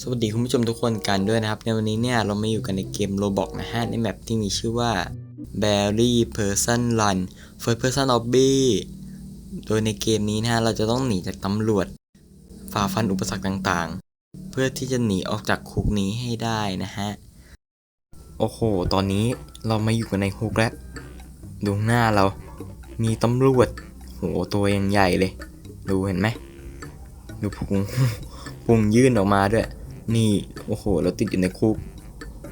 สวัสดีคุณผู้ชมทุกคนกันด้วยนะครับ ในวันนี้เนี่ยเรามาอยู่กันในเกมโรบอกนะฮะ ในแมปที่มีชื่อว่า Berry Person Run First Person Lobby โดยในเกมนี้นะฮะ เราจะต้องหนีจากตำรวจฝ่าฟันอุปสรรคต่างๆ เพื่อที่จะหนีออกจากคุกนี้ให้ได้นะฮะ โอ้โห ตอนนี้เรามาอยู่กันในคุกแล้วดูหน้าเรา มีตำรวจโหตัวยังใหญ่เลย ดูเห็นไหมดูพุงพุงยื่นออกมาด้วย นี่ โอ้โห เราติดอยู่ในคุก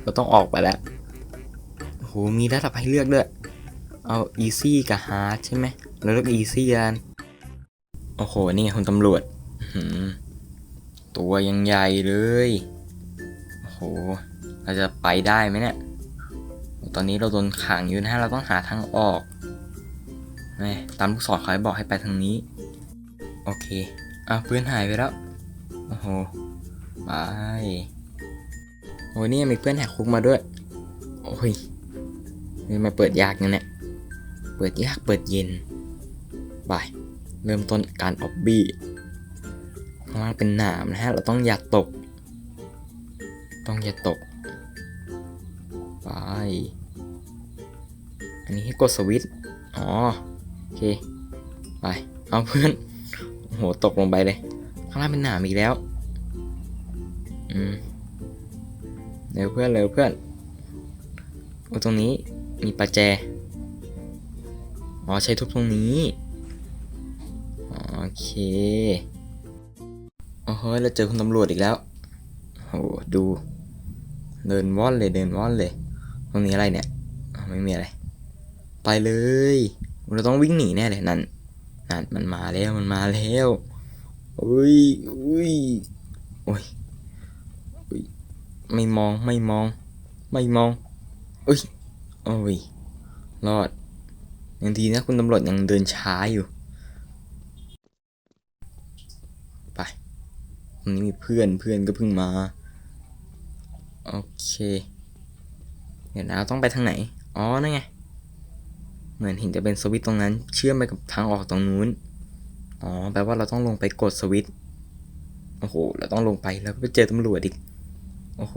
เราต้องออกไปแล้ว โอ้โห มีระดับให้เลือกด้วย เอา easy กับ hard ใช่ไหม เราเลือก easy กันโอ้โห นี่ไงคุณตำรวจ ตัวยังใหญ่เลย โอ้โห เราจะไปได้ไหมเนี่ย ตอนนี้เราโดนขังอยู่นะเราต้องหาทางออกแม่ตามลูกศรเขาบอกให้ไปทางนี้ โอเคอ้าวเพื่อนหายไปแล้ว โอ้โห ไปโอ้ยนี่มีเพื่อนแหกคุกมาด้วย โอ้ยนี่มาเปิดยากเนี่ยเนี่ย เปิดยากเปิดเย็น ไป เริ่มต้นการออบบี้ข้างล่างเป็นหนามนะฮะ เราต้องอย่าตก ต้องอย่าตก ไป อันนี้ให้กดสวิตช์ อ๋อ โอเค ไป เอาเพื่อน โห ตกลงไปเลย ข้างล่างเป็นหนามอีกแล้ว เร็วเพื่อนเร็วเพื่อนโอ้ตรงนี้มีประแจ อ๋อใช้ทุบตรงนี้โอเคโอ้โหเราเจอคุณตำรวจอีกแล้วโอ้โหดู เดินว่อนเลยเดินว่อนเลย ตรงนี้อะไรเนี่ยไม่มีอะไร ไปเลย เราต้องวิ่งหนีแน่เลยนั่นนั่นมันมาแล้วมันมาแล้วอุ้ยอุ้ยโอ้ยอุ้ย ไม่มองไม่มอง ไม่มองอุ้ยโอ้ยรอดยังดีนะคุณตำรวจยังเดินช้าอยู่ ไปตรงนี้มีเพื่อนเพื่อนก็เพิ่งมา โอเค เดี๋ยวนะเราต้องไปทางไหน อ๋อ นั่นไง เหมือนเห็นจะเป็นสวิตช์ตรงนั้น เชื่อมไปกับทางออกตรงนู้น อ๋อ แปลว่าเราต้องลงไปกดสวิตช์โอ้โห เราต้องลงไปแล้วก็ไปเจอตำรวจอีก โอ้โห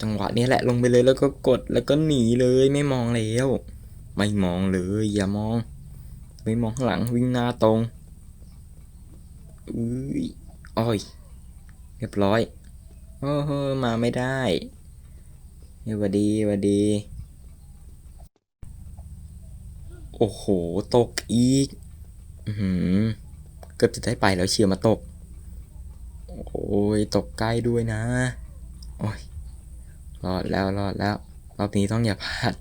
จังหวะนี้แหละลงไปเลยแล้วก็กดแล้วก็หนีเลยไม่มองแล้วไม่มองเลยอย่ามอง ไม่มองข้างหลังวิ่งหน้าตรงอุ้ยอ้อยเรียบร้อยโอ้โหมาไม่ได้เฮ้ยวัดดีหวัดดี โอ้โห ตกอีก อือหือเกือบจะได้ไปแล้วเชียร์มาตก โอ้ยตกใกล้ด้วยนะ โอ้ยรอดแล้วรอดแล้วรอบนี้ต้องอย่าพลาด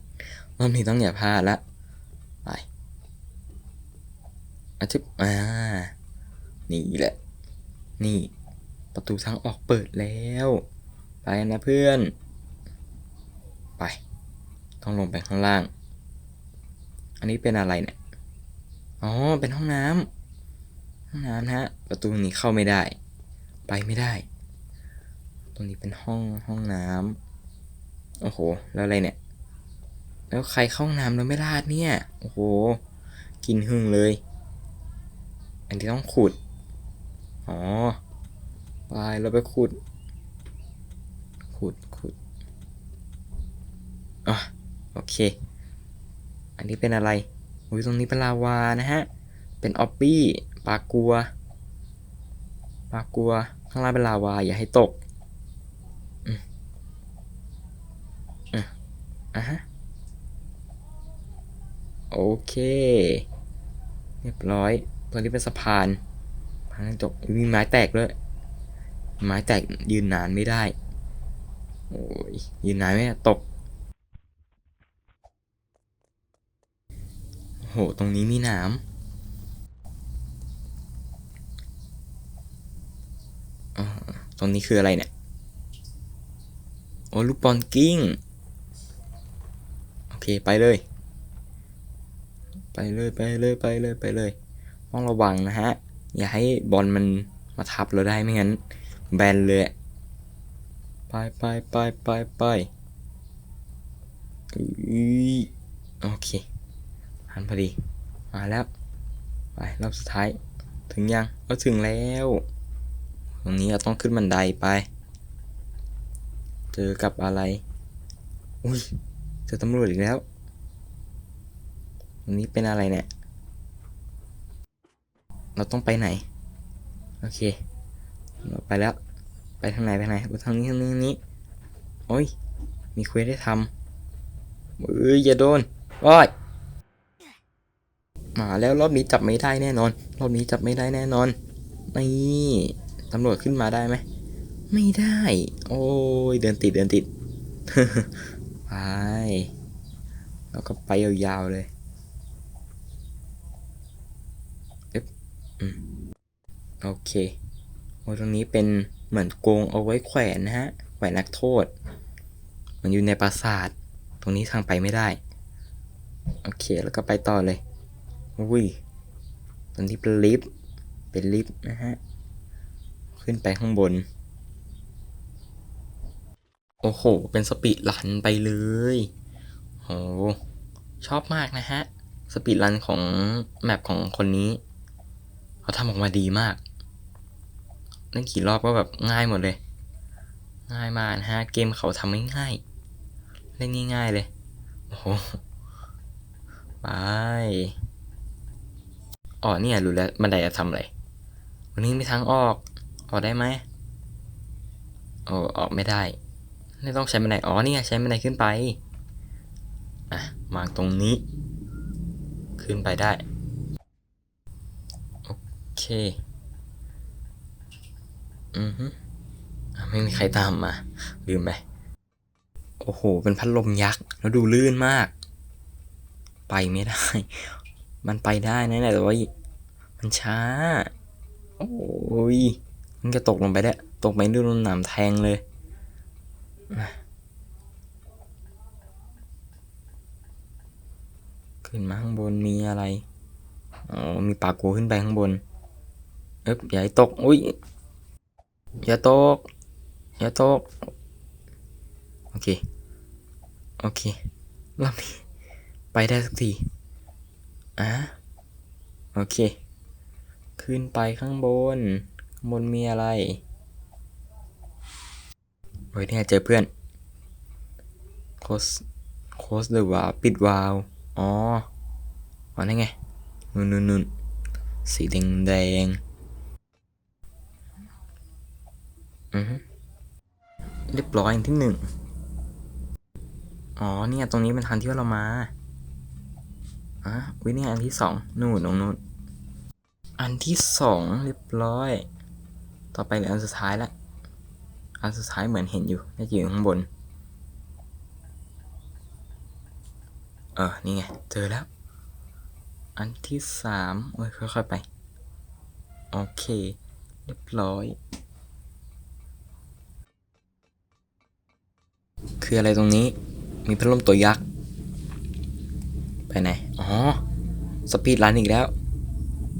รอบนี้ต้องอย่าพลาดละไปอาทิตย์อ่านี่แหละ นี่ ประตูทางออกเปิดแล้ว ไปนะเพื่อน ไป ต้องลงไปข้างล่าง อันนี้เป็นอะไรเนี่ยอ๋อเป็นห้องน้ำห้องน้ำนะฮะ ประตูนี้เข้าไม่ได้ ไปไม่ได้ ตรงนี้เป็นห้องห้องน้ำโอ้โห แล้วอะไรเนี่ย แล้วใครเข้าห้องน้ำแล้วไม่ราดเนี่ย โอ้โห กินหึ่งเลย อันที่ต้องขุด อ๋อ ไปเราไปขุด ขุดขุดอะโอเค อันนี้เป็นอะไรอุ้ยตรงนี้เป็นลาวานะฮะ เป็นออปปี้ ปลากัว ปลากัว ข้างล่างเป็นลาวาอย่าให้ตก อืมอะ อะฮะ โอเค เรียบร้อย ตัวนี้เป็นสะพานทางจบมีไม้แตกด้วย ไม้แตกยืนนานไม่ได้ โอ้ย ยืนนานไม่ตกโอ้โหตรงนี้มีน้ำอ่าตรงนี้คืออะไรเนี่ย โอ้ลูกบอลกิ้ง เคไปเลย ไปเลยไปเลยไปเลยไปเลย ต้องระวังนะฮะ อย่าให้บอลมันมาทับเราได้ไม่งั้น แบนเลยไปไปไปไปไปโอเคหันพอดี มาแล้ว ไปรอบสุดท้าย ถึงยังก็ถึงแล้ว ตรงนี้เราต้องขึ้นบันไดไป เจอกับอะไร อุ้ย เจอตำรวจอีกแล้ววันนี้เป็นอะไรเนี่ย เราต้องไปไหน โอเค เราไปแล้ว ไปทางไหนไปไหนไปทางนี้ทางนี้ทางนี้ โอ้ย มีเควสให้ทำเอ้ยอย่าโดน โอ้ย มาแล้วรอบนี้จับไม่ได้แน่นอน รอบนี้จับไม่ได้แน่นอน นี่ตำรวจขึ้นมาได้ไหม ไม่ได้ โอ้ย เดินติดเดินติด ไปแล้วก็ไปยาวๆเลยเอ๊ะอืมโอเคโอ้ตรงนี้เป็นเหมือนโกงเอาไว้แขวนนะฮะ แขวนนักโทษ มันอยู่ในปราสาท ตรงนี้ทางไปไม่ได้ โอเค แล้วก็ไปต่อเลย อุ้ย ตรงนี้เป็นลิฟต์ เป็นลิฟต์นะฮะ ขึ้นไปข้างบน โอ้โห เป็นสปีดรันไปเลยโหชอบมากนะฮะ สปีดรันของแมปของคนนี้ เขาทำออกมาดีมากเล่นกี่รอบก็แบบง่ายหมดเลย ง่ายมากนะฮะ เกมเขาทำไม่ง่ายเล่นง่ายๆเลย โอ้โหไปอ๋อเนี่ยรู้แล้วบันไดจะทำอะไร วันนี้มีทางออก ออกได้ไหมโอ้ออกไม่ได้ ไม่ต้องใช้บันไดอ๋อนี่ไงใช้บันไดขึ้นไป อะวางตรงนี้ ขึ้นไปได้ โอเค อือฮึไม่มีใครตามมา ลืมไป โอ้โห เป็นพัดลมยักษ์ แล้วดูลื่นมาก ไปไม่ได้ มันไปได้นะแต่ว่า มันช้า โอ้ย มันก็ตกลงไปได้ ตกไปดูหนามแทงเลย ขึ้นมาข้างบนมีอะไรอ๋อมีปากกูขึ้นไปข้างบนเอ๊บอย่าให้ตก อุ้ย อย่าตก อย่าตก โอเค โอเครอบนี้ไปได้สักทีอะโอเค ขึ้นไปข้างบนข้างบนมีอะไร เฮ้ยเนี่ยเจอเพื่อนโคสโคสหรือว่าปิดวาล์วอ๋ออ๋อนั่นไงนู่นนู่นนู่นสีแดงแดงอือเรียบร้อยอันที่หนึ่งอ๋อเนี่ยตรงนี้เป็นทางที่เรามาอะวิเนี่ยอันที่สองนู่นตรงนู้นอันที่สองเรียบร้อย ต่อไปเหลืออันสุดท้ายละ อันสุดท้ายเหมือนเห็นอยู่น่าจะอยู่ข้างบน เออ นี่ไง เจอแล้ว อันที่สามโอ้ยค่อยๆไป โอเค เรียบร้อย คืออะไรตรงนี้ มีพัดลมตัวยักษ์ ไปไหน อ๋อ สปีดรันอีกแล้ว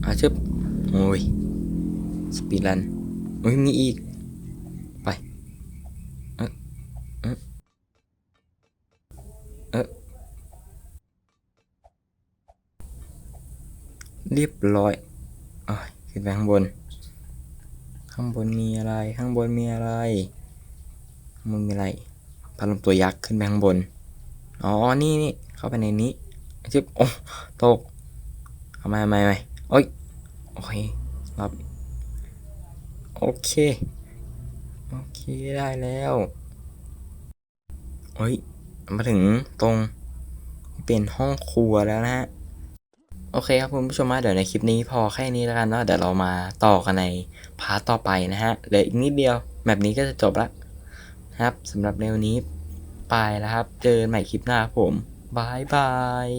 อาชึบโอ้ย สปีดรันโอ้ย มีอีก ไป เอะเอะ เอะเรียบร้อยอขึ้นไปข้างบน ข้างบนมีอะไร ข้างบนมีอะไร ข้างบนมีอะไรพัดลมตัวยักษ์ขึ้นไปข้างบน อ๋อ นี่นี่ เข้าไปในนี้ชึบโอ้ตกเอามาใหม่ใหม่โอ้ย โอเค รับ โอเค โอเค ได้แล้วเฮ้ย มาถึงตรงเป็นห้องครัวแล้วนะฮะ โอเคครับคุณผู้ชมมาเดี๋ยวในคลิปนี้พอแค่นี้แล้วกันเนาะเดี๋ยวเรามาต่อกันในพาร์ตต่อไปนะฮะเหลืออีกนิดเดียวแบบนี้ก็จะจบละนะครับสำหรับในวันนี้ไปแล้วครับ เจอกันใหม่คลิปหน้าผมบายบาย